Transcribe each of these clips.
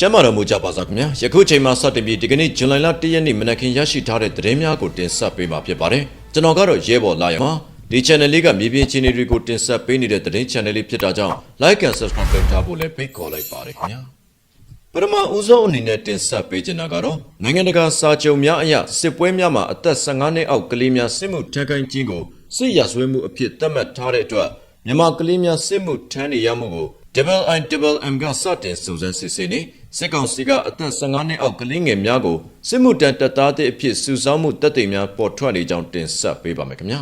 ကျမ်းမာတော်မူကြပါစားခင်ဗျာယခုချိန်မှာစတင်ပြီးဒီကနေ့ဇွန်လလ1ရက်နေ့မနက်ခင်းရရှိထားတဲ့သတင်းများကိုတင်ဆက်ပေးမှာဖြစ်ပါတယ်ကျွန်တော်ကတော့ရဲဘော်လာရမှာဒီ channel လေးကမြေပြင်ချင်းတွေကိုတင်ဆက်ပေးနေတဲ့သတင်း channel လေးဖြစ်တာကြောင့် like and subscribe လုပ်ထားဖို့လည်းဖိတ်ခေါ်လိုက်ပါတယ်ခင်ဗျာပထမဦးဆုံးအနေနဲ့တင်ဆက်ပေးချင်တာကတော့နိုင်ငံတကာစာချုပ်များအရစစ်ပွဲများမှာအသက်15နှစ်အောက်ကလေးများစစ်မှုထမ်းကိုင်းခြင်းကိုစစ်ရဆွေးမှုအဖြစ်သတ်မှတ်ထားတဲ့အတွက်မြန်မာကလေးများစစ်မှုထမ်းနေရမှုကို Double I Double M ကစတင်စုံစမ်းစစ်ဆေးနေ စစ်ကောင်စီကအသက်15နှစ်အောက်ကလေးငယ်များကိုစစ်မှုတန်းတပ်သားတဲ့အဖြစ်စုဆောင်းမှုတပ်တွေများပေါ်ထွက်နေကြောင်းတင်ဆက်ပေးပါမယ်ခင်ဗျာ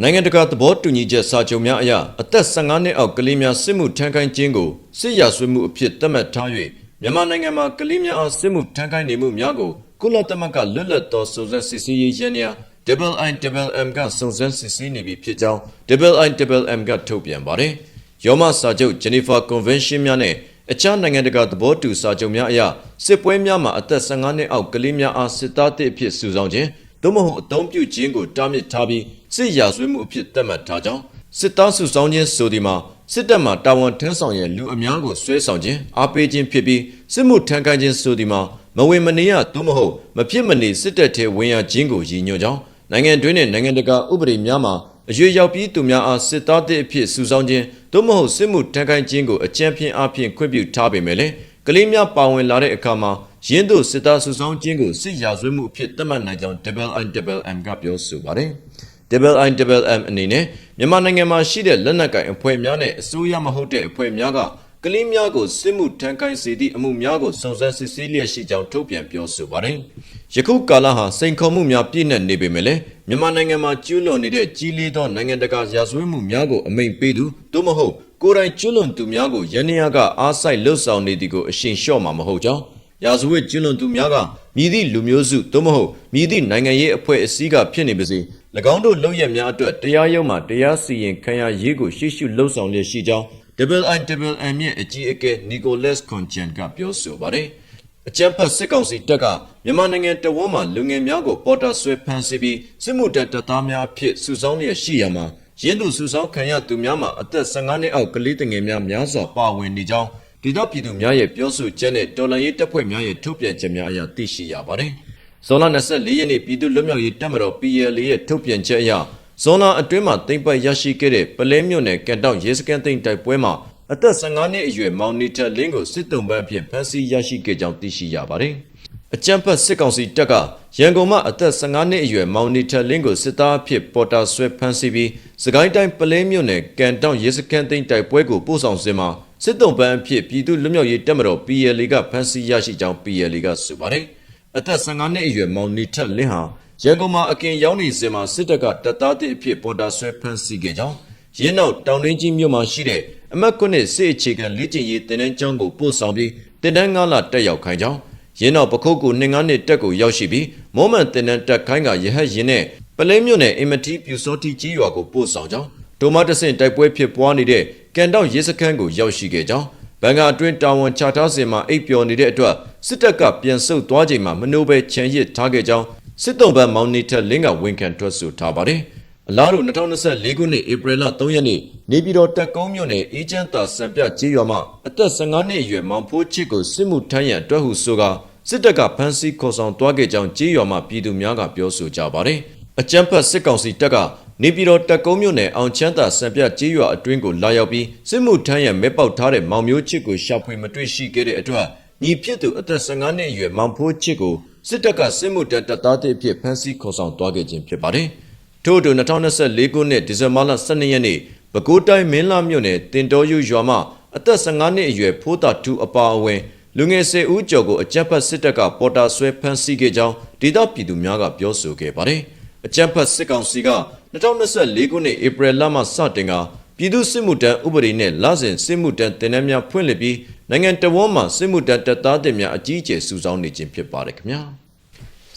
နိုင်ငံတကာသဘောတူညီချက်စာချုပ်များအရအသက်15နှစ်အောက်ကလေးများစစ်မှုထမ်းခိုင်းခြင်းကိုစစ်ရာဆွေးမှုအဖြစ်သတ်မှတ်ထား၍မြန်မာနိုင်ငံမှာကလေးများအားစစ်မှုထမ်းခိုင်းနေမှုများကိုကုလသမဂ္ဂလွတ်လပ်သောစုံစမ်းစစ်ဆေးရေးရန်ရာ Double I Double M ကစုံစမ်းစစ်ဆေးနေပြီဖြစ်ကြောင်း Double I Double M ကထုတ်ပြန်ပါတယ်။ရောမစာချုပ် Geneva Convention များနဲ့ အခြားနိုင်ငံတကာသဘောတူစာချုပ်များအရစစ်ပွဲများမှာအသက်15နှစ်အောက်ကလေးများအားစစ်သားသည့်အဖြစ်စုဆောင်းခြင်းသို့မဟုတ်အသုံးပြုခြင်းကိုတားမြစ်ထားပြီးစစ်ရာဇဝတ်မှုအဖြစ်သတ်မှတ်ထားကြောင်းစစ်သားစုဆောင်းခြင်းဆိုဒီမှာစစ်တပ်မှတာဝန်ထမ်းဆောင်ရလူအများကိုဆွဲဆောင်ခြင်းအားပေးခြင်းဖြစ်ပြီးစစ်မှုထမ်းခိုင်းခြင်းဆိုဒီမှာမဝင်မနေရသို့မဟုတ်မဖြစ်မနေစစ်တပ်ထဲဝင်ရခြင်းကိုရည်ညွှန်းကြောင်းနိုင်ငံတွင်းနဲ့နိုင်ငံတကာဥပဒေများမှာ အရွေရောက်ပြီးသူများအားစစ်သားတဲ့အဖြစ်စုဆောင်းခြင်းသို့မဟုတ်စစ်မှုထမ်းခိုင်းခြင်းကိုအကြံဖြင့်အဖြစ်ခွင့်ပြုထားပေမဲ့လည်းကလေးများပါဝင်လာတဲ့အခါမှာရင်းတို့စစ်သားစုဆောင်းခြင်းကိုစစ်ရာဇဝတ်မှုအဖြစ်သတ်မှတ်နိုင်ကြောင်း WIMM ကပြောဆိုပါတယ်။ WIMM အနေနဲ့မြန်မာနိုင်ငံမှာရှိတဲ့လက်နက်ကိုင်အဖွဲ့များနဲ့အစိုးရမဟုတ်တဲ့အဖွဲ့များက ကလေးများကိုစစ်မှုထမ်းကိုင်းစေသည့်အမှုများကိုစုံစမ်းစစ်ဆေးလျက်ရှိကြောင်းထုတ်ပြန်ပြောဆိုပါတယ်။ယခုကာလဟာစိန်ခေါ်မှုများပြည့်နှက်နေပေမဲ့လည်းမြန်မာနိုင်ငံမှာကျူးလွန်နေတဲ့ကြီးလေးသောနိုင်ငံတကာရာဇဝတ်မှုများကိုအမိန့်ပေးသူသို့မဟုတ်ကိုယ်တိုင်ကျူးလွန်သူများကိုရန်ရာကအားစိုက်လှုပ်ဆောင်နေသည်ကိုအရှင်လျှော့မှာမဟုတ်ကြောင်းရာဇဝတ်ကျူးလွန်သူများကမြည်သည့်လူမျိုးစုသို့မဟုတ်မြည်သည့်နိုင်ငံရေးအဖွဲ့အစည်းကဖြစ်နေပါစေ၎င်းတို့လုပ်ရများအတွက်တရားရုံးမှတရားစီရင်ခံရရေးကိုရှေ့ရှုလှုပ်ဆောင်လျက်ရှိကြောင်း WIMM ရဲ့အကြီးအကဲ Nicholas Conjan ကပြောဆိုပါတယ်။အကြံဖတ်စစ်ကောင်စီတပ်ကမြန်မာနိုင်ငံတဝန်းမှာလူငယ်များကိုပေါ်တာဆွဲဖမ်းဆီးပြီးစစ်မှုတပ်တပ်သားများအဖြစ်စုဆောင်းလျက်ရှိရမှာရင်းသူစုဆောင်းခံရသူများမှာအသက်15နှစ်အောက်ကလေးတငယ်များများစွာပါဝင်နေကြောင်းဒေသပြည်သူများရဲ့ပြောဆိုချက်နဲ့တော်လှန်ရေးတပ်ဖွဲ့များရဲ့ထုတ်ပြန်ချက်များအရသိရှိရပါတယ်။ဇွန်လ24ရက်နေ့ပြည်သူ့လွတ်မြောက်ရေးတပ်မတော် PLA ရဲ့ထုတ်ပြန်ချက်အရ ဇွန်လအတွင်းမှာတိမ့်ပတ်ရရှိခဲ့တဲ့ပလဲမြို့နယ်ကန်တောက်ရဲစခန်းသိမ်းတိုက်ပွဲမှာအသက်15နှစ်အရွယ်မောင်နီတာလင်းကိုစစ်တုံးပန်းအဖြစ်ဖမ်းဆီးရရှိခဲ့ကြောင်းသိရှိရပါတယ်။အကြံဖတ်စစ်ကောင်စီတပ်ကရန်ကုန်မှာအသက်15နှစ်အရွယ်မောင်နီတာလင်းကိုစစ်သားအဖြစ်ပေါ်တာဆွဲဖမ်းဆီးပြီးစကိုင်းတိုင်းပလဲမြို့နယ်ကန်တောက်ရဲစခန်းသိမ်းတိုက်ပွဲကိုပို့ဆောင်စဉ်မှာစစ်တုံးပန်းအဖြစ်ပြည်သူ့လွတ်မြောက်ရေးတပ်မတော် PLA ကဖမ်းဆီးရရှိကြောင်း PLA ကဆိုပါတယ်။အသက်15နှစ်အရွယ်မောင်နီတာလင်းဟာ ရန်ကုန်မှာအကင်ရောက်နေစဉ်မှာစစ်တပ်ကတပ်သားတဲ့အဖြစ်ပေါ်တာဆွဲဖမ်းဆီးခဲ့ကြောင်းရင်းနောက်တောင်တွင်းကြီးမြို့မှာရှိတဲ့အမတ်ကုနှစ်စစ်အခြေခံလက်ကျင်ရေးတင်တန်းကျောင်းကိုပို့ဆောင်ပြီးတင်တန်းငါးလတက်ရောက်ခိုင်းကြောင်းရင်းနောက်ပခုတ်ကိုနှငါးနှစ်တက်ကိုရောက်ရှိပြီးမောမန်တင်တန်းတက်ခိုင်းကရဟတ်ရင်နဲ့ပလဲမြို့နယ်အင်မတီပြူစောတီကြီးရွာကိုပို့ဆောင်ကြောင်းဒိုမတဆင့်တိုက်ပွဲဖြစ်ပွားနေတဲ့ကန်တောက်ရဲစခန်းကိုရောက်ရှိခဲ့ကြောင်းဘန်ကာအတွင်းတာဝန်ချထားစဉ်မှာအိပ်ပျော်နေတဲ့အတွက်စစ်တပ်ကပြန်ဆုတ်သွားချိန်မှာမနိုးပဲခြံရစ်ထားခဲ့ကြောင်း စစ်တုံးဘန်မောင်နီထက်လင်းကဝန်ခံထွက်ဆိုထားပါတယ်။အလားတူ2024ခုနှစ်ဧပြီလ3ရက်နေ့နေပြည်တော်တက်ကုန်းမြို့နယ်အေဂျင့်တာစံပြကြေးရွာမှာအသက်15နှစ်အရွယ်မောင်ဖိုးချစ်ကိုစစ်မှုထမ်းရန်တွဲဟုဆိုကာစစ်တပ်ကဖမ်းဆီးခေါ်ဆောင်သွားခဲ့ကြောင်းကြေးရွာမှာပြည်သူများကပြောဆိုကြပါတယ်။အကြမ်းဖက်စစ်ကောင်စီတပ်ကနေပြည်တော်တက်ကုန်းမြို့နယ်အောင်ချမ်းသာစံပြကြေးရွာအတွင်းကိုလာရောက်ပြီးစစ်မှုထမ်းရန်မဲပေါက်ထားတဲ့မောင်မျိုးချစ်ကိုရှာဖွေမတွေ့ရှိခဲ့တဲ့အတွက်ညီဖြစ်သူအသက်15နှစ်အရွယ်မောင်ဖိုးချစ်ကို စစ်တပ်ကစစ်မှုတပ်တပ်သားတဲ့အဖြစ်ဖမ်းဆီးခေါ်ဆောင်သွားခဲ့ခြင်းဖြစ်ပါတယ်။ထို့အတူ2024ခုနှစ်ဒီဇင်ဘာလ12ရက်နေ့ပဲခူးတိုင်းမင်းလာမြို့နယ်တင်တော်ယူရွာမှာအသက်15နှစ်အရွယ်ဖိုးတာတူအပါအဝင်လူငယ်10ဦးကျော်ကိုအကြမ်းဖက်စစ်တပ်ကပေါ်တာဆွဲဖမ်းဆီးခဲ့ကြောင်းဒေသပြည်သူများကပြောဆိုခဲ့ပါတယ်။အကြမ်းဖက်စစ်ကောင်စီက2024ခုနှစ်ဧပြီလမှစတင်က ပြည်သူစစ်မှုတန်းဥပဒေနဲ့လစဉ်စစ်မှုတန်းတင်နန်းများဖွင့်လှစ်ပြီးနိုင်ငံတော်ဝန်မှစစ်မှုတန်းတပ်သားတင်များအကြီးအကျယ်စုဆောင်းနေခြင်းဖြစ်ပါတယ်ခင်ဗျာ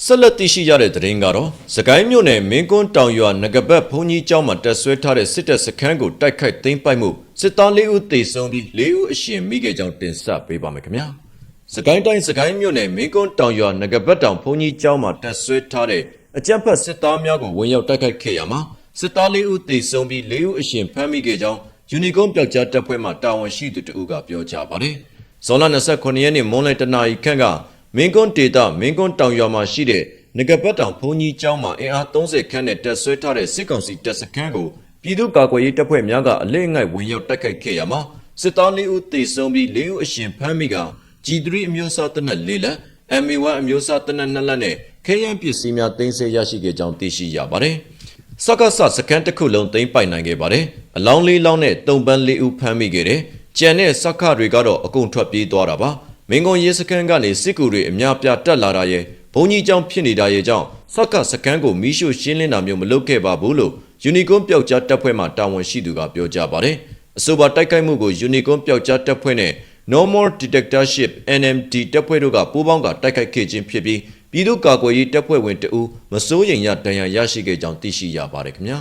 ဆက်လက်သိရှိရတဲ့သတင်းကတော့စကိုင်းမြို့နယ်မင်းကွန်းတောင်ရွာငကပတ်ဘုံကြီးကျောင်းမှာတက်ဆွဲထားတဲ့စစ်တပ်စခန်းကိုတိုက်ခိုက်သိမ်းပိုက်မှုစစ်သား၄ဦးသေဆုံးပြီး၄ဦးအရှင်မိခဲ့ကြောင်းတင်ဆက်ပေးပါမယ်ခင်ဗျာစကိုင်းတိုင်းစကိုင်းမြို့နယ်မင်းကွန်းတောင်ရွာငကပတ်တောင်ဘုံကြီးကျောင်းမှာတက်ဆွဲထားတဲ့အကြမ်းဖက်စစ်သားများကိုဝင်ရောက်တိုက်ခိုက်ခဲ့ရမှာ စစ်သား၄ဦးသေဆုံးပြီး၄ဦးအရှင်ဖမ်းမိခဲ့ကြောင်းယူနီကွန်ပျောက်ကြားတပ်ဖွဲ့မှတာဝန်ရှိသူတဦးကပြောကြားပါတယ်။ဇွန်လ29ရက်နေ့မွန်းလယ်တနာရီခန့်ကမင်းကွန်းဒေတာမင်းကွန်းတောင်ရွာမှာရှိတဲ့ငကပတ်တောင်ဘုံကြီးကျောင်းမှာအင်အား30ခန့်နဲ့တက်ဆွဲထားတဲ့စစ်ကောင်စီတပ်စခန်းကိုပြည်သူ့ကာကွယ်ရေးတပ်ဖွဲ့များကအလဲငိုက်ဝင်ရောက်တိုက်ခိုက်ခဲ့ရမှာစစ်သား၄ဦးသေဆုံးပြီး၄ဦးအရှင်ဖမ်းမိက G3 အမျိုးအစားတပ်နက်၄လက် MA1 အမျိုးအစားတပ်နက်၂လက်နဲ့ခဲယမ်းပစ္စည်းများတင်ဆက်ရရှိခဲ့ကြောင်းသိရှိရပါတယ်။ စက္ကစစကန်တစ်ခုလုံးသိမ်းပိုက်နိုင်ခဲ့ပါတယ်။အလောင်းလေးလောင်းနဲ့တုံပန်းလေးဦးဖမ်းမိခဲ့တယ်။ကြံတဲ့စက္ခတွေကတော့အကုန်ထွက်ပြေးသွားတာပါ။မင်းကုန်းရဲစခန်းကနေစစ်ကူတွေအများပြားတက်လာတာရဲ့ဘုံကြီးကျောင်းဖြစ်နေတာရဲ့ကြောင့်စက္ကစကန်ကိုမီးရှို့ရှင်းလင်းတာမျိုးမလုပ်ခဲ့ပါဘူးလို့ယူနီကွန်ပျောက်ကြားတပ်ဖွဲ့မှတာဝန်ရှိသူကပြောကြားပါတယ်။အဆိုပါတိုက်ခိုက်မှုကိုယူနီကွန်ပျောက်ကြားတပ်ဖွဲ့နဲ့ Normal Detectorship NMD တပ်ဖွဲ့တို့ကပူးပေါင်းကတိုက်ခိုက်ခဲ့ခြင်းဖြစ်ပြီး ပြည်သူ့ကာကွယ်ရေးတပ်ဖွဲ့ဝင်တအူးမစိုးရိမ်ရဒဏ်ရာရရှိခဲ့ကြောင်းသိရှိရပါတယ်ခင်ဗျာ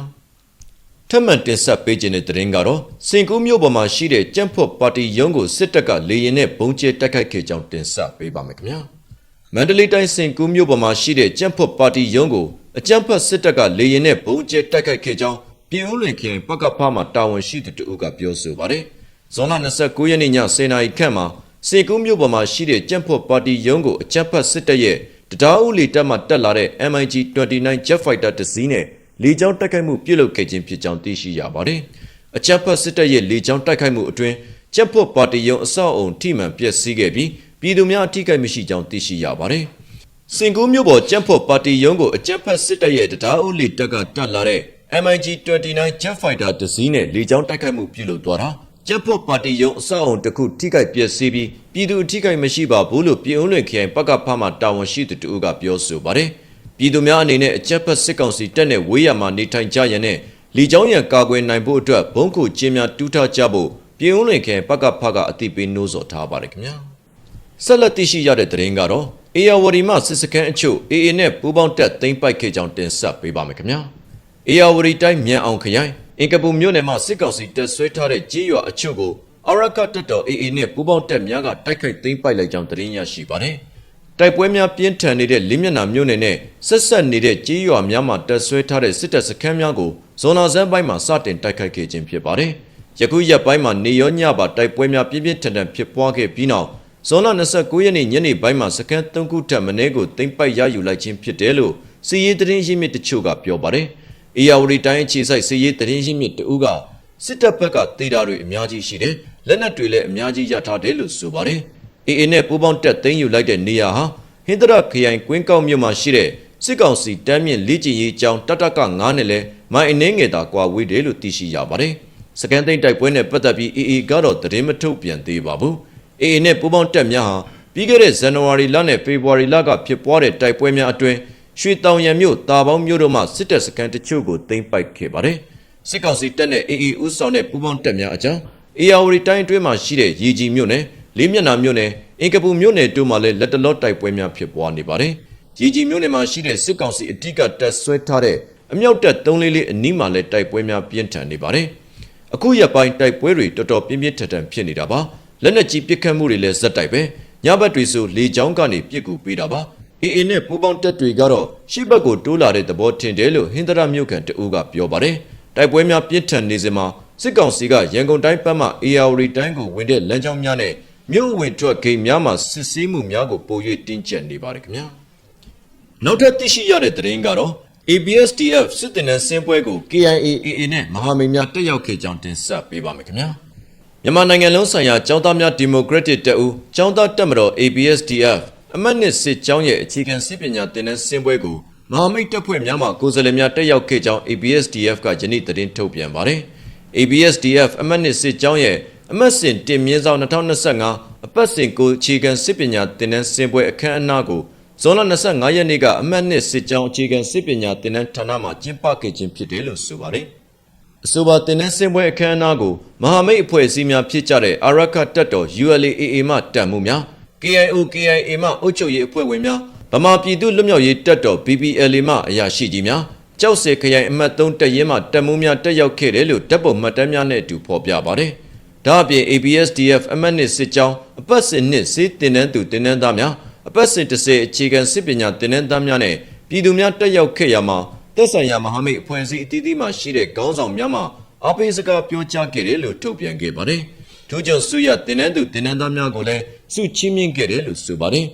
ထပ်မံတင်ဆက်ပေးခြင်းတဲ့သတင်းကတော့စင်ကူးမြို့ပေါ်မှာရှိတဲ့ကြံ့ဖွတ်ပါတီရုံးကိုစစ်တပ်ကလေရင်နဲ့ဘုံကျဲတိုက်ခိုက်ခဲ့ကြောင်းတင်ဆက်ပေးပါမယ်ခင်ဗျာမန္တလေးတိုင်းစင်ကူးမြို့ပေါ်မှာရှိတဲ့ကြံ့ဖွတ်ပါတီရုံးကိုအကြံ့ဖက်စစ်တပ်ကလေရင်နဲ့ဘုံကျဲတိုက်ခိုက်ခဲ့ကြောင်းပြည်ဦးလွင်ခရိုင်ပကဖမှတာဝန်ရှိသူတအုပ်ကပြောဆိုပါတယ်ဇွန်လ29ရက်နေ့ည10:00နာရီခန့်မှာစေကူးမြို့ပေါ်မှာရှိတဲ့ကြံ့ဖွတ်ပါတီရုံးကိုအကြံ့ဖက်စစ်တပ်ရဲ့ တရားဥလီတပ်မှတက်လာတဲ့ MiG-29 Jet Fighter တစ်စီးနဲ့လေကြောင်းတိုက်ခိုက်မှုပြုလုပ်ခဲ့ခြင်းဖြစ်ကြောင်းသိရှိရပါတယ်။အကြံ့ဖက်စစ်တပ်ရဲ့လေကြောင်းတိုက်ခိုက်မှုအတွင်းကြံ့ဖွတ်ပါတီရုံးအဆောက်အုံထိမှန်ပျက်စီးခဲ့ပြီးပြည်သူများအထိကိမရှိကြောင်းသိရှိရပါတယ်။စင်ကူးမြို့ပေါ်ကြံ့ဖွတ်ပါတီရုံးကိုအကြံ့ဖက်စစ်တပ်ရဲ့တရားဥလီတပ်ကတက်လာတဲ့ MiG-29 Jet Fighter တစ်စီးနဲ့လေကြောင်းတိုက်ခိုက်မှုပြုလုပ်သွားတာ ကျပ်ဖို့ပါတီယုံအဆောက်အုံတစ်ခုထိခိုက်ပျက်စီးပြီးပြည်သူအထိခိုက်မရှိပါဘူးလို့ပြည်ဦးလွင်ခရိုင်ပကဖမှတာဝန်ရှိသူတူကပြောဆိုပါတယ်။ပြည်သူများအနေနဲ့အကြက်ဖက်စစ်ကောင်စီတက်တဲ့ဝေးရမှာနေထိုင်ကြရန်နဲ့လီချောင်းရန်ကာကွယ်နိုင်ဖို့အတွက်ဘုံခုကျင်းများတူးထားကြဖို့ပြည်ဦးလွင်ခရိုင်ပကဖကအသိပေးနှိုးဆော်ထားပါတယ်ခင်ဗျာ။ဆက်လက်သိရှိရတဲ့သတင်းကတော့အေယာဝရီမှစစ်စခန်းအချို့ AA နဲ့ပူးပေါင်းတက်သိမ်းပိုက်ခဲ့ကြောင်းတင်ဆက်ပေးပါမယ်ခင်ဗျာ။အေယာဝရီတိုင်းမြန်အောင်ခရိုင် အင်ကပူမြို့နယ်မှာစစ်ကောင်စီတပ်ဆွဲထားတဲ့ကြေးရွာအချို့ကိုအရကတပ်တော် AA နဲ့ပူးပေါင်းတပ်များကတိုက်ခိုက်သိမ်းပိုက်လိုက်ကြောင်းသတင်းရရှိပါတယ်။တိုက်ပွဲများပြင်းထန်နေတဲ့လင်းမျက်နှာမြို့နယ်နဲ့ဆက်ဆက်နေတဲ့ကြေးရွာများမှာတပ်ဆွဲထားတဲ့စစ်တပ်စခန်းများကိုဇွန်လဆန်းပိုင်းမှာစတင်တိုက်ခိုက်ခဲ့ခြင်းဖြစ်ပါတယ်။ယခုရက်ပိုင်းမှာနေရောညပါတိုက်ပွဲများပြင်းပြင်းထန်ထန်ဖြစ်ပွားခဲ့ပြီးနောက်ဇွန်လ29ရက်နေ့ညနေပိုင်းမှာစခန်း၃ခုထပ်မင်းကိုသိမ်းပိုက်ရယူလိုက်ခြင်းဖြစ်တယ်လို့စီရေးသတင်းရင်းမြစ်တချို့ကပြောပါတယ်။ အေယာဝတီတိုင်းအခြေစိုက်စစ်ရေးတရင်ရှင်းမြစ်တဦးကစစ်တပ်ဘက်ကတေးတာတွေအများကြီးရှိတယ်လက်နက်တွေလည်းအများကြီးရထားတယ်လို့ဆိုပါတယ်အေအေနဲ့ပူးပေါင်းတက်သိမ်းယူလိုက်တဲ့နေရာဟာဟင်္ဒရခရိုင်ကွင်းကောက်မြို့မှာရှိတဲ့စစ်ကောင်စီတမ်းမြင့်လေ့ကျင့်ရေးကျောင်းတတက9နဲ့လဲမိုင်အနှင်းငယ်သာကွာဝေးတယ်လို့သိရှိရပါတယ်စကန်သိန်းတိုက်ပွဲနဲ့ပတ်သက်ပြီးအေအေကတော့သတင်းမထုတ်ပြန်သေးပါဘူးအေအေနဲ့ပူးပေါင်းတက်များဟာပြီးခဲ့တဲ့ဇန်နဝါရီလနဲ့ဖေဖော်ဝါရီလကဖြစ်ပွားတဲ့တိုက်ပွဲများအတွင်း ရွှေတောင်ရံမြို့တာပေါင်းမြို့တို့မှစစ်တပ်စခန်းတချို့ကိုသိမ်းပိုက်ခဲ့ပါတယ်။စစ်ကောင်စီတပ်နဲ့ AA ဦးဆောင်တဲ့ပူးပေါင်းတပ်များအကြောင်းအေယာဝတီတိုင်းအတွင်းမှာရှိတဲ့ရေကြီးမြို့နယ်လေးမျက်နှာမြို့နယ်အင်ကပူမြို့နယ်တို့မှာလည်းလက်တလော့တိုက်ပွဲများဖြစ်ပွားနေပါတယ်။ရေကြီးမြို့နယ်မှာရှိတဲ့စစ်ကောင်စီအတိကတပ်ဆွဲထားတဲ့အမြောက်တပ်344အနီးမှာလည်းတိုက်ပွဲများပြင်းထန်နေပါတယ်။အခုရက်ပိုင်းတိုက်ပွဲတွေတော်တော်ပြင်းပြင်းထန်ထန်ဖြစ်နေတာပါ။လက်နက်ကြီးပစ်ခတ်မှုတွေလည်းဇက်တိုက်ပဲ။ညဘက်တွေဆိုလေကြောင်းကနေပစ်ကူပေးတာပါ။ AA နဲ့ပူးပေါင်းတပ်တွေကတော့ရှေ့ဘက်ကိုတိုးလာတဲ့သဘောထင်တယ်လို့ဟင်္ဒရမြို့ကန်တအူးကပြောပါတယ်။တိုက်ပွဲများပြင်းထန်နေစဉ်မှာစစ်ကောင်စီကရန်ကုန်တိုင်းပတ်မှ AR တိုင်းကိုဝင်တဲ့လမ်းကြောင်းများနဲ့မြို့ဝင်ထွက်ဂိတ်များမှာစစ်ဆေးမှုများကိုပို၍တင်းကျပ်နေပါတယ်ခင်ဗျာ။နောက်ထပ်သိရှိရတဲ့သတင်းကတော့ ABSDF စစ်တင်တဲ့စင်းပွဲကို KIAAA နဲ့မဟာမိတ်များတက်ရောက်ခဲ့ကြောင်းတင်ဆက်ပေးပါမယ်ခင်ဗျာ။မြန်မာနိုင်ငံလုံးဆိုင်ရာចောင်းသားများဒီမိုကရက်တစ်တပ်ဦးចောင်းသားတပ်မတော် ABSDF အမတ်နှစ်စစ်ကြောင်းရဲ့အခြေခံစစ်ပညာသင်တန်းစင်းပွဲကိုမဟာမိတ်တပ်ဖွဲ့များမှကိုယ်စားလှယ်များတက်ရောက်ခဲ့ကြောင်း ABSDF ကယနေ့သတင်းထုတ်ပြန်ပါတယ်။ ABSDF အမတ်နှစ်စစ်ကြောင်းရဲ့အမတ်စဉ်တင်မြင့်ဆောင်2025အပတ်စဉ်ကိုအခြေခံစစ်ပညာသင်တန်းစင်းပွဲအခမ်းအနားကိုဇွန်လ25ရက်နေ့ကအမတ်နှစ်စစ်ကြောင်းအခြေခံစစ်ပညာသင်တန်းဌာနမှကျင်းပခဲ့ခြင်းဖြစ်တယ်လို့ဆိုပါတယ်။အဆိုပါတင်နန်းစင်ပွဲအခမ်းအနားကိုမဟာမိတ်အဖွဲ့အစည်းများဖြစ်ကြတဲ့အာရခတပ်တော် ULAA မှတန်မှုများ KIO KIA မှအုပ်ချုပ်ရေးအဖွဲ့ဝင်များဗမာပြည်သူ့လွတ်မြောက်ရေးတပ်တော် BPLA မှအရာရှိကြီးများကြောက်စေခရိုင်အမှတ်3တပ်ရင်းမှတပ်မှုများတက်ရောက်ခဲ့တယ်လို့တပ်ပုံမှတ်တမ်းများနဲ့အတူဖော်ပြပါတယ်။ဒါအပြင် ABSDF အမှတ်နှစ်စစ်ကြောင်းအပတ်စဉ်နှစ်စေးတင်နန်းသူတင်နန်းသားများအပတ်စဉ်30အခြေခံစစ်ပညာတင်နန်းသားများနဲ့ပြည်သူများတက်ရောက်ခဲ့ရမှာသက်ဆိုင်ရာမဟာမိတ်အဖွဲ့အစည်းအသီးသီးမှရှိတဲ့ခေါင်းဆောင်များမှအပိစကားပြောကြားခဲ့တယ်လို့ထုတ်ပြန်ခဲ့ပါတယ်။ထို့ကြောင့်စုရတင်နန်းသူတင်နန်းသားများကိုလည်း စုချင်းမြင့်ခဲ့တယ်လို့ဆိုပါတယ်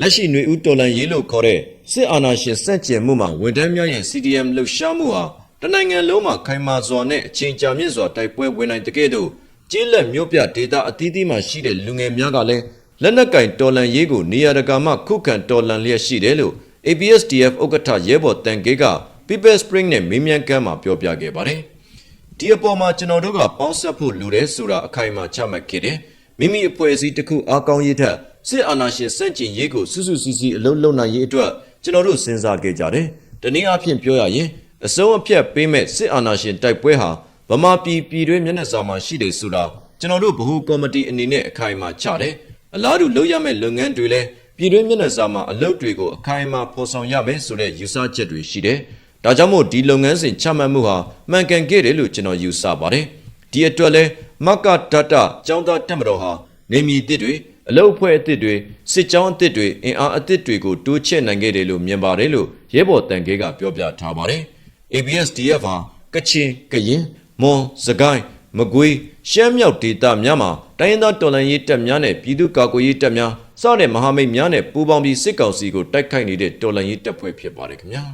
လက်ရှိຫນွေဦးတော်လန်ရေးလို့ခေါ်တဲ့စစ်အာဏာရှင်စန့်ကျင်မှုမှာဝန်ထမ်းများရဲ့ CDM လှုပ်ရှားမှုဟာတနိုင်ငံလုံးမှာခိုင်မာစွာနဲ့အချိန်ကြာမြင့်စွာတိုက်ပွဲဝင်နိုင်တဲ့ကဲ့သို့ကျေးလက်မြို့ပြဒေသအသီးသီးမှာရှိတဲ့လူငယ်များကလည်းလက်နက်ကင်တော်လန်ရေးကိုနေရာတကာမှခုခံတော်လန်လျက်ရှိတယ်လို့ ABSDF ဥက္ကဋ္ဌရဲဘော်တန်ကေးက People Spring နဲ့မင်းမြန်ကမ်းမှာပြောပြခဲ့ပါတယ်။ဒီအပေါ်မှာကျွန်တော်တို့ကပေါင်းဆက်ဖို့လိုတယ်ဆိုတာအခိုင်အမာချမှတ်ခဲ့တယ်။ မိမိအဖွဲ့အစည်းတစ်ခုအားကောင်းရေးထက်စစ်အာဏာရှင်စန့်ကျင်ရေးကိုစွစွစီစီအလုံးလုံးနိုင်ရေးအတွက်ကျွန်တော်တို့စဉ်းစားခဲ့ကြတယ်။တနည်းအားဖြင့်ပြောရရင်အစုံအပြတ်ပေးမဲ့စစ်အာဏာရှင်တိုက်ပွဲဟာဗမာပြည်ပြည်တွင်းမျက်နှာစာမှာရှိတယ်ဆိုတာကျွန်တော်တို့ဗဟိုကော်မတီအနေနဲ့အခိုင်အမာချတယ်။အလားတူလုပ်ရမယ့်လုပ်ငန်းတွေလည်းပြည်တွင်းမျက်နှာစာမှာအလုပ်တွေကိုအခိုင်အမာဖော်ဆောင်ရမယ်ဆိုတဲ့ယူဆချက်တွေရှိတယ်။ဒါကြောင့်မို့ဒီလုပ်ငန်းစဉ်ချမှတ်မှုဟာမှန်ကန်ခဲ့တယ်လို့ကျွန်တော်ယူဆပါတယ်။ဒီအတွက်လဲ မကဒတចောင်းသားတက်မတော်ဟာနေမီတစ်တွေအလုပ်အဖွဲ့အသစ်တွေစစ်ကြောင်းအသစ်တွေအင်အားအသစ်တွေကိုတိုးချဲ့နိုင်ခဲ့တယ်လို့မြင်ပါတယ်လို့ရဲဘော်တန်ကေးကပြောပြထားပါတယ်။ ABSDF ဟာကချင်ကရင်မွန်စကိုင်းမကွေးရှမ်းမြောက်ဒေသများမှာတိုင်းရင်းသားတော်လှန်ရေးတပ်များနဲ့ပြည်သူ့ကာကွယ်ရေးတပ်များစတဲ့မဟာမိတ်များနဲ့ပူးပေါင်းပြီးစစ်ကောင်စီကိုတိုက်ခိုက်နေတဲ့တော်လှန်ရေးတပ်ဖွဲ့ဖြစ်ပါတယ်ခင်ဗျာ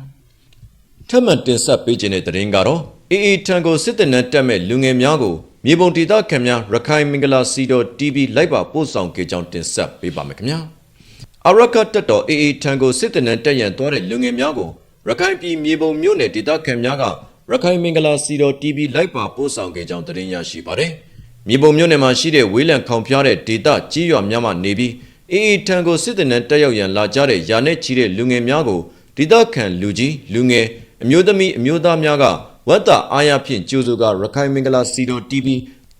ထပ်မံတင်ဆက်ပေးခြင်းတဲ့သတင်းကတော့အေအေထံကိုစစ်တပ်နဲ့တက်မဲ့လူငယ်များကို မြေပုံဒေသခံများရခိုင်မင်္ဂလာစီတော် TV လိုက်ပါပို့ဆောင်ကြကြောင်းတင်ဆက်ပေးပါမယ်ခင်ဗျာအရကတက်တော်အေအေထံကိုစစ်တပ်နဲ့တက်ရန်သွားတဲ့လူငယ်များကိုရခိုင်ပြည်မြေပုံမြို့နယ်ဒေသခံများကရခိုင်မင်္ဂလာစီတော် TV လိုက်ပါပို့ဆောင်ကြကြောင်းသတင်းရရှိပါတယ်။မြေပုံမြို့နယ်မှာရှိတဲ့ဝေးလံခေါင်ဖျားတဲ့ဒေသကြီးရွာများမှနေပြီးအေအေထံကိုစစ်တပ်နဲ့တက်ရောက်ရန်လာကြတဲ့ယာနဲ့ချီတဲ့လူငယ်များကိုဒေသခံလူကြီးလူငယ်အမျိုးသမီးအမျိုးသားများက ဝတ်တာအားရဖြင့်ကြိုးစိုးကရခိုင်မင်္ဂလာစီတော် TV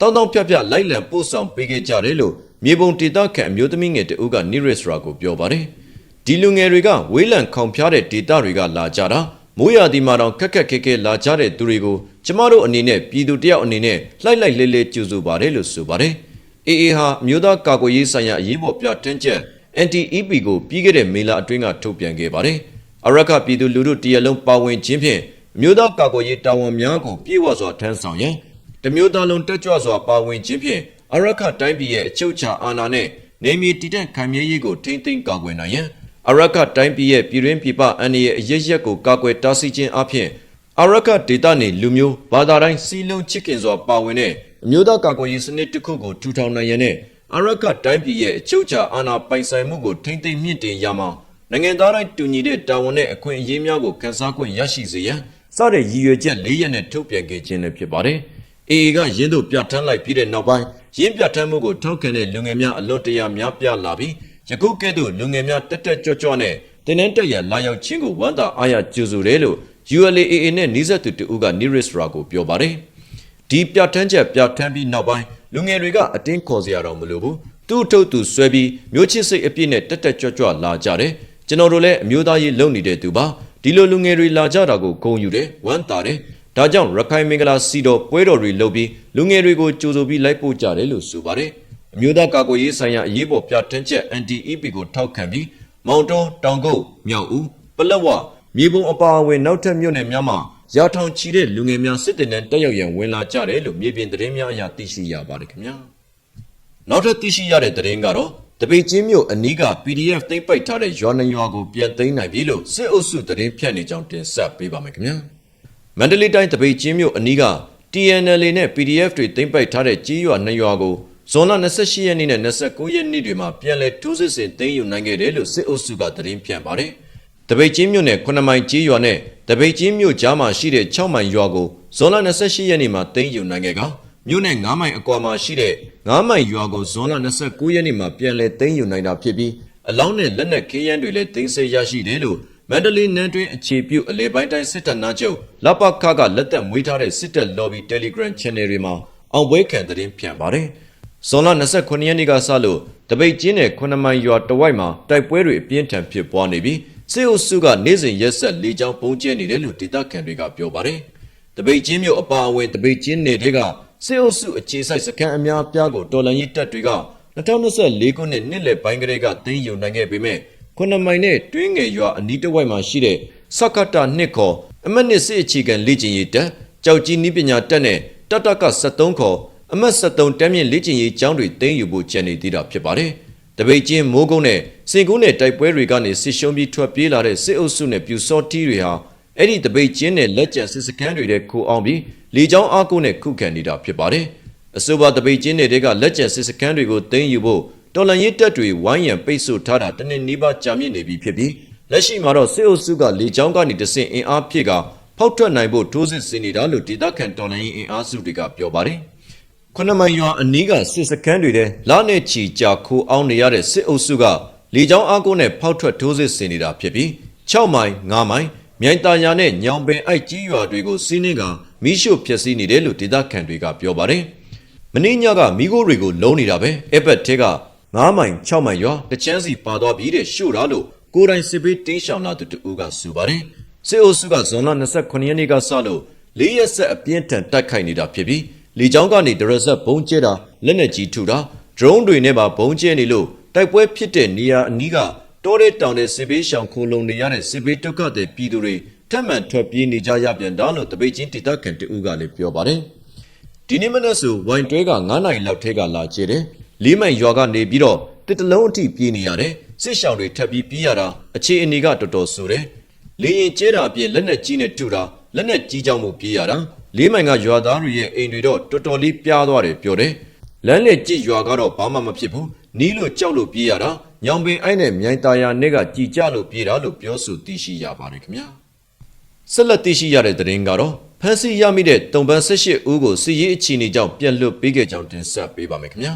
တောင်းတောင်းဖြတ်ဖြတ်လိုက်လံပို့ဆောင်ပေးခဲ့ကြတယ်လို့မြေပုံဒေသခံအမျိုးသမီးငယ်တဦးကနိရစ်ရာကိုပြောပါတယ်။ဒီလူငယ်တွေကဝေးလံခေါင်ဖျားတဲ့ဒေသတွေကလာကြတာမိုးရာသီမှာတော့ခက်ခက်ခဲခဲလာကြတဲ့သူတွေကိုကျမတို့အနေနဲ့ပြည်သူတယောက်အနေနဲ့လှိုက်လိုက်လဲလဲကြိုဆိုပါတယ်လို့ဆိုပါတယ်။ AA ဟာမြို့သားကာကွယ်ရေးဆိုင်ရာအရေးပေါ်ပြဋ္ဌာန်းချက် NTEP ကိုပြီးခဲ့တဲ့မေလအတွင်းကထုတ်ပြန်ခဲ့ပါတယ်။အရက်ကပြည်သူလူထုတရလုံးပါဝင်ခြင်းဖြင့် မြို့သားကာကွယ်ရေးတာဝန်များကိုပြေဝစွာထမ်းဆောင်ရန်တမျိုးသားလုံးတက်ကြွစွာပါဝင်ခြင်းဖြင့်အရက်ခတိုင်းပြည်ရဲ့အချုပ်အခြာအာဏာနဲ့နေမြေတည်တံ့ခံမြဲရေးကိုထိမ့်သိမ်းကာကွယ်နိုင်ရန်အရက်ခတိုင်းပြည်ရဲ့ပြည်တွင်းပြည်ပအန္တရာယ်အရရက်ကိုကာကွယ်တားဆီးခြင်းအပြင်အရက်ခဒေသနေလူမျိုးဘာသာတိုင်းစီလုံးချစ်ခင်စွာပါဝင်တဲ့အမျိုးသားကာကွယ်ရေးစနစ်တစ်ခုကိုထူထောင်နိုင်ရန်နဲ့အရက်ခတိုင်းပြည်ရဲ့အချုပ်အခြာအာဏာပိုင်ဆိုင်မှုကိုထိမ့်သိမ်းမြင့်တင်ရမှာနိုင်ငံသားတိုင်းတူညီတဲ့တာဝန်နဲ့အခွင့်အရေးများကိုခန်းစားခွင့်ရရှိစေရန် စတဲ့ရည်ရွယ်ချက်၄ရက်နဲ့ထုတ်ပြန်ခဲ့ခြင်းလည်းဖြစ်ပါတယ်။ AA ကရင်းတို့ပြဋ္ဌာန်းလိုက်ပြီးတဲ့နောက်ပိုင်းရင်းပြဋ္ဌာန်းမှုကိုထောက်ခံတဲ့လူငယ်များအလွတ်တရာများပြားလာပြီးယခုကဲ့သို့လူငယ်များတက်တက်ကြွကြွနဲ့တင်းနှင်းတက်ရလာရောက်ချင်းကိုဝမ်းသာအားရကြိုဆိုတယ်လို့ ULAA နဲ့နှိစက်သူတူကနိရစ်ရာကိုပြောပါတယ်။ဒီပြဋ္ဌာန်းချက်ပြဋ္ဌာန်းပြီးနောက်ပိုင်းလူငယ်တွေကအတင်းခေါ်စရာတော့မလိုဘူး။သူ့ထုတ်သူဆွဲပြီးမျိုးချစ်စိတ်အပြည့်နဲ့တက်တက်ကြွကြွလာကြတယ်။ကျွန်တော်တို့လည်းအမျိုးသားရေးလုပ်နေတဲ့သူပါ။ ဒီလိုလူငယ်တွေလာကြတာကိုဂုဏ်ယူတယ်ဝမ်းသာတယ်ဒါကြောင့်ရခိုင်မင်္ဂလာစီတော်ပွဲတော်တွေလုပ်ပြီးလူငယ်တွေကိုကြိုဆိုပြီးလိုက်ပို့ကြတယ်လို့ဆိုပါတယ်အမျိုးသားကာကွယ်ရေးဆိုင်ရာအရေးပေါ်ပြဋ္ဌာန်းချက် NDEP ကိုထောက်ခံပြီးမောင်တုံးတောင်ကုတ်မြောက်ဦးပလက်ဝမြေပုံအပါအဝင်နောက်ထပ်မြို့နယ်များမှာရာထောင်ချီတဲ့လူငယ်များစစ်တပ်နဲ့တက်ရောက်ရန်ဝင်လာကြတယ်လို့မြေပြင်သတင်းများအရသိရှိရပါတယ်ခင်ဗျာနောက်ထပ်သိရှိရတဲ့သတင်းကတော့ တပေချင်းမြို့အနီးက PDF သိမ်းပိုက်ထားတဲ့ရွာနှရွာကိုပြန်သိမ်းနိုင်ပြီလို့စစ်အုပ်စုသတင်းဖြန့်နေကြောင်းတင်ဆက်ပေးပါမယ်ခင်ဗျာမန္တလေးတိုင်းတပေချင်းမြို့အနီးက TNL နဲ့ PDF တွေသိမ်းပိုက်ထားတဲ့ကြီးရွာနှရွာကိုဇွန်လ28ရက်နေ့နဲ့29ရက်နေ့တွေမှာပြန်လည်ထိုးစစ်ဆင်သိမ်းယူနိုင်ခဲ့တယ်လို့စစ်အုပ်စုကသတင်းဖြန့်ပါတယ်တပိတ်ချင်းမြို့နယ်9မိုင်ကြီးရွာနဲ့တပိတ်ချင်းမြို့ကြားမှာရှိတဲ့6မိုင်ရွာကိုဇွန်လ28ရက်နေ့မှာသိမ်းယူနိုင်ခဲ့က မြို့နယ်9မိုင်အကွာမှာရှိတဲ့9မိုင်ရွာကိုဇွန်လ29ရက်နေ့မှာပြန်လည်သိမ်းယူနိုင်တာဖြစ်ပြီးအလောင်းနဲ့လက်နက်ခဲယမ်းတွေလည်းသိမ်းဆည်းရရှိတယ်လို့မန္တလေးနန်းတွင်အခြေပြုအလေပိုင်းတိုင်းစစ်တပ်နာချုပ်လပခကလက်သက်မွေးထားတဲ့စစ်တပ် lobby Telegram channel တွေမှာအောင်ပွဲခံသတင်းဖြန့်ပါတယ်။ဇွန်လ29ရက်နေ့ကစလို့တပိတ်ကျင်းနဲ့9မိုင်ရွာတဝိုက်မှာတိုက်ပွဲတွေအပြင်းထန်ဖြစ်ပွားနေပြီးစစ်အုပ်စုကနေ့စဉ်ရက်ဆက်လေးချောင်းပုံကျဲနေတယ်လို့ဒေသခံတွေကပြောပါတယ်။တပိတ်ကျင်းမြို့အပါအဝင်တပိတ်ကျင်းနယ်တွေက စစ်အုပ်စုအခြေစိုက်စခန်းအများအပြားကိုတော်လှန်ရေးတပ်တွေက2024ခုနှစ်နှစ်လယ်ပိုင်းကလေးကသိမ်းယူနိုင်ခဲ့ပေမဲ့ခုနှစ်မိုင်နဲ့တွင်းငယ်ရွာအနီးတစ်ဝိုက်မှာရှိတဲ့စက္ကတာနှစ်ခေါ်အမတ်နှစ်စစ်အခြေခံလေ့ကျင့်ရေးတပ်ကြောက်ကြီးနည်းပညာတပ်နဲ့တတက73ခေါ်အအမှတ်73တမ်းမြင့်လေ့ကျင့်ရေးကျောင်းတွေတင်းယူဖို့ကြံနေသေးတာဖြစ်ပါတယ်။တပိတ်ချင်းမိုးကုန်းနဲ့စင်ကုန်းနဲ့တိုက်ပွဲတွေကနေဆစ်ရှုံးပြီးထွက်ပြေးလာတဲ့စစ်အုပ်စုနဲ့ပြူစောတီတွေဟာအဲ့ဒီတပိတ်ချင်းနဲ့လက်ကျန်စစ်စခန်းတွေတဲ့ခိုးအောင်ပြီး လေကြောင်းအားကိုနဲ့ခုခံနေတာဖြစ်ပါတယ်။အဆိုပါတပိတ်ချင်းတွေကလက်ကျန်စစ်စခန်းတွေကိုတင်းယူဖို့တော်လန်ရေးတပ်တွေဝိုင်းရံပိတ်ဆို့ထားတာတနည်းနီးပါးကြာမြင့်နေပြီဖြစ်ပြီးလက်ရှိမှာတော့စစ်အုပ်စုကလေကြောင်းကနေတဆင့်အင်အားဖြည့်ကဖောက်ထွက်နိုင်ဖို့ထိုးစစ်ဆင်နေတာလို့ဒေသခံတော်လန်ရေးအင်အားစုတွေကပြောပါတယ်။ခုနစ်မိုင်ရွာအနီးကစစ်စခန်းတွေထဲလာနဲ့ချီကြာခိုးအောင်နေရတဲ့စစ်အုပ်စုကလေကြောင်းအားကိုနဲ့ဖောက်ထွက်ထိုးစစ်ဆင်နေတာဖြစ်ပြီး6မိုင်9မိုင် မြိုင်တာယာနဲ့ညောင်ပင်အိုက်ကြီးရွာတွေကိုစီးနှင်းကမီးရှို့ဖျက်ဆီးနေတယ်လို့ဒေသခံတွေကပြောပါတယ်။မင်းညကမိခိုးတွေကိုလုံးနေတာပဲအဲ့ဘက်ထဲက9မိုင်6မိုင်ရွာတချမ်းစီပါသွားပြီးတဲ့ရှို့တာလို့ကိုယ်တိုင်စစ်ပေးတင်းရှောင်လာသူတူကဆိုပါတယ်စစ်အုပ်စုကဇွန်လ29ရက်နေ့ကစလို့၄ရက်ဆက်အပြင်းထန်တိုက်ခိုက်နေတာဖြစ်ပြီးလေကြောင်းကနေဒရဇက်ဘုံကျဲတာလက်နက်ကြီးထုတာဒရုန်းတွေနဲ့ပါဘုံကျဲနေလို့တိုက်ပွဲဖြစ်တဲ့နေရာအနီးက တောတဲ့တောင်တဲ့စစ်ပေးရှောင်ခိုလုံနေရတဲ့စစ်ပေးတုတ်ကတဲ့ပြည်သူတွေထပ်မံထွက်ပြေးနေကြရပြန်တာလို့တပိတ်ချင်းဒေသခံတူကလည်းပြောပါတယ်ဒီနေ့မနက်ဆိုဝိုင်တွဲက9နိုင်လောက်ထဲကလာကျဲတယ်လေးမိုင်ရွာကနေပြီးတော့တစ်တလုံးအထိပြေးနေရတယ်စစ်ရှောင်တွေထပ်ပြီးပြေးရတာအခြေအနေကတော်တော်ဆိုးတယ်လေရင်ကျဲတာအပြင်လက်နက်ကြီးနဲ့တူတာလက်နက်ကြီးကြောင့်မို့ပြေးရတာလေးမိုင်ကရွာသားတွေရဲ့အိမ်တွေတော့တော်တော်လေးပြားသွားတယ်ပြောတယ်လမ်းနဲ့ကြည့်ရွာကတော့ဘာမှမဖြစ်ဘူးနီးလို့ကြောက်လို့ပြေးရတာ ညောင်ပင်အိုက်နဲ့မြိုင်တာယာနဲ့ကကြည်ကြလို့ပြေးတာလို့ပြောဆိုသိရှိရပါတယ်ခင်ဗျာဆက်လက်သိရှိရတဲ့သတင်းကတော့ဖန်စီရမိတဲ့တုံပန်း18ဦးကိုစီရေးအချီနေကြောင့်ပြန်လွတ်ပေးခဲ့ကြောင်းတင်ဆက်ပေးပါမယ်ခင်ဗျာ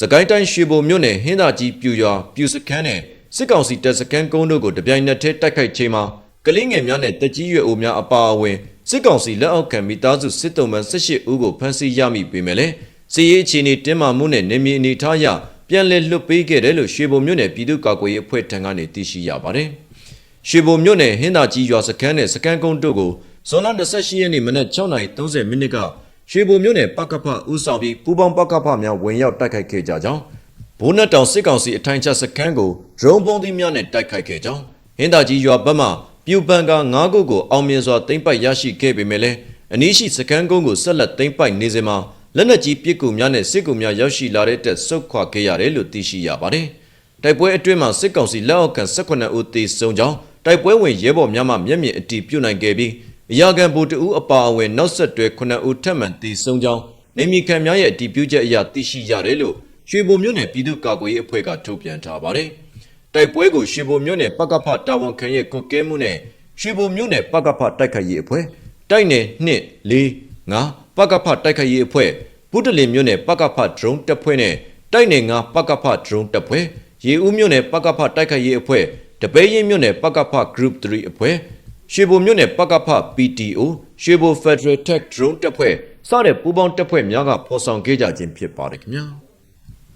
စကိုင်းတိုင်းရွှေဘုံမြို့နယ်ဟင်းသာကြီးပြူရွာပြူစခန်းနဲ့စစ်ကောင်စီတပ်စခန်းကုန်းတို့ကိုတပြိုင်နက်တည်းတိုက်ခိုက်ချိန်မှာကလင်းငယ်များနဲ့တကြီးရွယ်အိုများအပါအဝင်စစ်ကောင်စီလက်အောက်ခံမိသားစုစစ်တုံးမှ18ဦးကိုဖမ်းဆီးရမိပေမဲ့လည်းစီရေးအခြေအနေတင်းမာမှုနဲ့နေမြေအနေထားအရ ပြန်လည်လွတ်ပေးခဲ့တယ်လို့ရွှေဘုံမြို့နယ်ပြည်သူ့ကာကွယ်ရေးအဖွဲ့ထံကနေသိရှိရပါတယ်။ရွှေဘုံမြို့နယ်ဟင်းသာကြီးရွာစခန်းနဲ့စခန်းကုန်းတို့ကိုဇွန်လ28ရက်နေ့မနက်6:30မိနစ်ကရွှေဘုံမြို့နယ်ပကဖဦးဆောင်ပြီးပူပေါင်းပကဖများဝင်ရောက်တိုက်ခိုက်ခဲ့ကြကြောင်းဘိုးနက်တောင်စစ်ကောင်စီအထိုင်ချစခန်းကိုဒရုန်းပုံးသီးများနဲ့တိုက်ခိုက်ခဲ့ကြောင်းဟင်းသာကြီးရွာဘက်မှပြူပန်က9ခုကိုအောင်မြင်စွာသိမ်းပိုက်ရရှိခဲ့ပေမဲ့လည်းအနီးရှိစခန်းကုန်းကိုဆက်လက်သိမ်းပိုက်နေစဉ်မှာ လက်နက်ကြီးပစ်ကူများနဲ့စစ်ကူများရောက်ရှိလာတဲ့တက်ဆုတ်ခွာခဲ့ရတယ်လို့သိရှိရပါတယ်။တိုက်ပွဲအတွင်းမှာစစ်ကောင်စီလက်အောက်ခံ18ဦးသေဆုံးကြောင်းတိုက်ပွဲဝင်ရဲဘော်များမှမျက်မြင်အတည်ပြုနိုင်ခဲ့ပြီးအရာခံဗိုလ်တဦးအပါအဝင်နောက်ဆက်တွဲ9ဦးထပ်မံသေဆုံးကြောင်းနေမီခံများရဲ့အတည်ပြုချက်အရသိရှိရတယ်လို့ရွှေဘုံမြို့နယ်ပြည်သူ့ကာကွယ်ရေးအဖွဲ့ကထုတ်ပြန်ထားပါတယ်။တိုက်ပွဲကိုရွှေဘုံမြို့နယ်ပကဖတာဝန်ခံရဲ့ကွန်ကဲမှုနဲ့ရွှေဘုံမြို့နယ်ပကဖတိုက်ခိုက်ရေးအဖွဲ့တိုက်နယ်2 4 5 ပကဖတိုက်ခိုက်ရေးအဖွဲ့ဘုဒ္ဓလင်မြို့နယ်ပကဖဒရုန်းတပ်ဖွဲ့နဲ့တိုက်နယ်9ပကဖဒရုန်းတပ်ဖွဲ့ရေဦးမြို့နယ်ပကဖတိုက်ခိုက်ရေးအဖွဲ့တပဲရင်မြို့နယ်ပကဖ group 3အဖွဲ့ရွှေဘုံမြို့နယ်ပကဖ PTO ရွှေဘုံ Federal Tech Drone တပ်ဖွဲ့စတဲ့ပူးပေါင်းတပ်ဖွဲ့များကဖော်ဆောင်ခဲ့ကြခြင်းဖြစ်ပါတယ်ခင်ဗျာ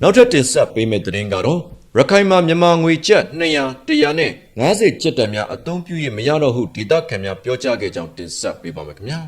နောက်ထပ်တင်ဆက်ပေးမယ့်သတင်းကတော့ရခိုင်မှာမြန်မာငွေကျပ်200 100နဲ့90ကျပ်တန်များအသုံးပြုရမရတော့ဟုဒေသခံများပြောကြားခဲ့ကြောင်းတင်ဆက်ပေးပါမယ်ခင်ဗျာ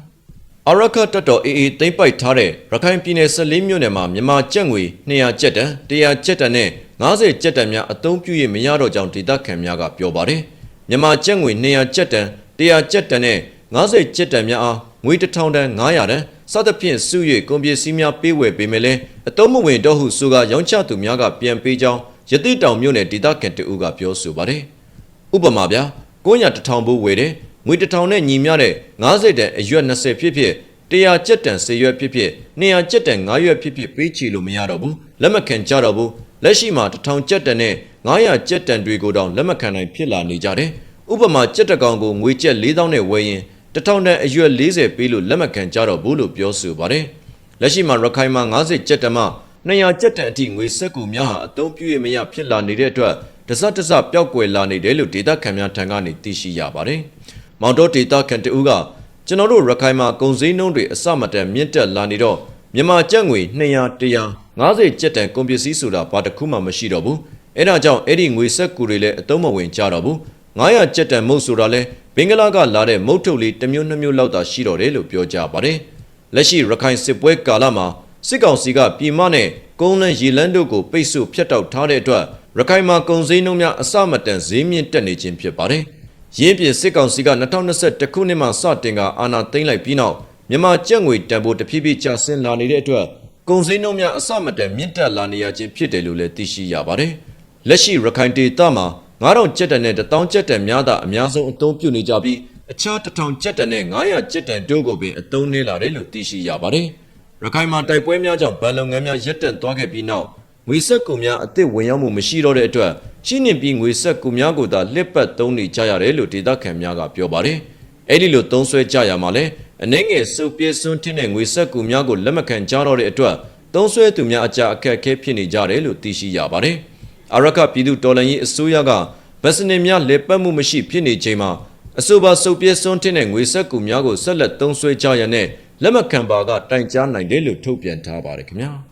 အရခတ်တော် AA သိမ့်ပိုက်ထားတဲ့ရခိုင်ပြည်နယ်14မြို့နယ်မှာမြန်မာကျပ်ငွေ200ကျပ်တန်100ကျပ်တန်နဲ့90ကျပ်တန်များအသုံးပြုရမရတော့ကြောင်းဒေသခံများကပြောပါတယ်မြန်မာကျပ်ငွေ200ကျပ်တန်100ကျပ်တန်နဲ့90ကျပ်တန်များအားငွေ1000တန်900တန်စသဖြင့်စု၍ကုန်ပစ္စည်းများပေးဝယ်ပေးမယ်လဲအတုံးမဝင်တော့ဟုဆိုကရောင်းချသူများကပြန်ပေးကြောင်းရတိတောင်မြို့နယ်ဒေသခံတအူးကပြောဆိုပါတယ်။ဥပမာဗျာ900တထောင်ဘူးဝယ်တယ် ငွေတထောင်နဲ့ညီမျှတဲ့90တန်အရွက်20ဖြစ်ဖြစ်100ကျက်တန်10ရွက်ဖြစ်ဖြစ်200ကျက်တန်9ရွက်ဖြစ်ဖြစ်ပေးချေလို့မရတော့ဘူးလက်မခံကြတော့ဘူးလက်ရှိမှာ1000ကျက်တန်နဲ့900ကျက်တန်တွေကိုတောင်လက်မခံနိုင်ဖြစ်လာနေကြတယ်ဥပမာကျက်တကောင်ကိုငွေကျက်4000နဲ့ဝယ်ရင်တထောင်တန်အရွက်40ပေးလို့လက်မခံကြတော့ဘူးလို့ပြောဆိုပါတယ်လက်ရှိမှာရခိုင်မှာ90ကျက်တန်မှ200ကျက်တန်အထိငွေစက်ကူများဟာအသုံးပြုရမရဖြစ်လာနေတဲ့အတွက်တစတစပျောက်ကွယ်လာနေတယ်လို့ဒေတာခန်များထံကနေသိရှိရပါတယ် မောင်တော်ဒေတာခန်တူကကျွန်တော်တို့ရခိုင်မှာကုန်စည်နှုန်းတွေအစမတန်မြင့်တက်လာနေတော့မြန်မာကျပ်ငွေ200 150ကျပ်တန်ကုန်ပစ္စည်းဆိုတာဘာတစ်ခုမှမရှိတော့ဘူးအဲဒါကြောင့်အဲ့ဒီငွေစက်ကူတွေလည်းအသုံးမဝင်ကြတော့ဘူး900ကျပ်တန်မုတ်ဆိုတာလဲဘင်္ဂလားကလာတဲ့မုတ်ထုတ်လေးတစ်မျိုးနှစ်မျိုးလောက်သာရှိတော့တယ်လို့ပြောကြပါတယ်လက်ရှိရခိုင်စစ်ပွဲကာလမှာစစ်ကောင်စီကပြည်မနဲ့ကုန်းလန်းရေလန်းတို့ကိုပိတ်ဆို့ဖျက်တောက်ထားတဲ့အတွက်ရခိုင်မှာကုန်စည်နှုန်းများအစမတန်ဈေးမြင့်တက်နေခြင်းဖြစ်ပါတယ်။ ရင်းပြင်စစ်ကောင်စီက2021ခုနှစ်မှာစတင်ကအာဏာသိမ်းလိုက်ပြီးနောက်မြန်မာကျပ်ငွေတန်ဖိုးတဖြည်းဖြည်းကျဆင်းလာနေတဲ့အတွက်ကုန်စည်နှုန်းများအစမတန်မြင့်တက်လာနေရခြင်းဖြစ်တယ်လို့လည်းသိရှိရပါတယ်။လက်ရှိရခိုင်ဒေသမှာ9000ကျပ်တန်နဲ့1000ကျပ်တန်များသာအများဆုံးအသုံးပြုနေကြပြီးအခြား1000ကျပ်တန်နဲ့900ကျပ်တန်တို့ကိုပင်အသုံးနှင်းလာတယ်လို့သိရှိရပါတယ်။ရခိုင်မှာတိုက်ပွဲများကြောင့်ဗန်လုံငန်းများရပ်တန့်သွားခဲ့ပြီးနောက် ငွေဆက်ကူများအသစ်ဝင်ရောက်မှုမရှိတော့တဲ့အတွက်ရှိနေပြီးငွေဆက်ကူများကိုသာလှစ်ပတ်သုံးနေကြရတယ်လို့ဒေသခံများကပြောပါတယ်။အဲ့ဒီလိုသုံးဆွဲကြရမှာလဲအနေငယ်စုပ်ပြည့်စွန်းထင်းတဲ့ငွေဆက်ကူများကိုလက်မခံကြတော့တဲ့အတွက်သုံးဆွဲသူများအကြအခက်အခဲဖြစ်နေကြတယ်လို့သိရှိရပါတယ်။အရကပြည်သူတော်လှန်ရေးအစိုးရကဗက်စနစ်များလက်ပတ်မှုမရှိဖြစ်နေချိန်မှာအဆိုပါစုပ်ပြည့်စွန်းထင်းတဲ့ငွေဆက်ကူများကိုဆက်လက်သုံးဆွဲကြရတဲ့လက်မခံပါကတိုင်ကြားနိုင်တယ်လို့ထုတ်ပြန်ထားပါတယ်ခင်ဗျာ။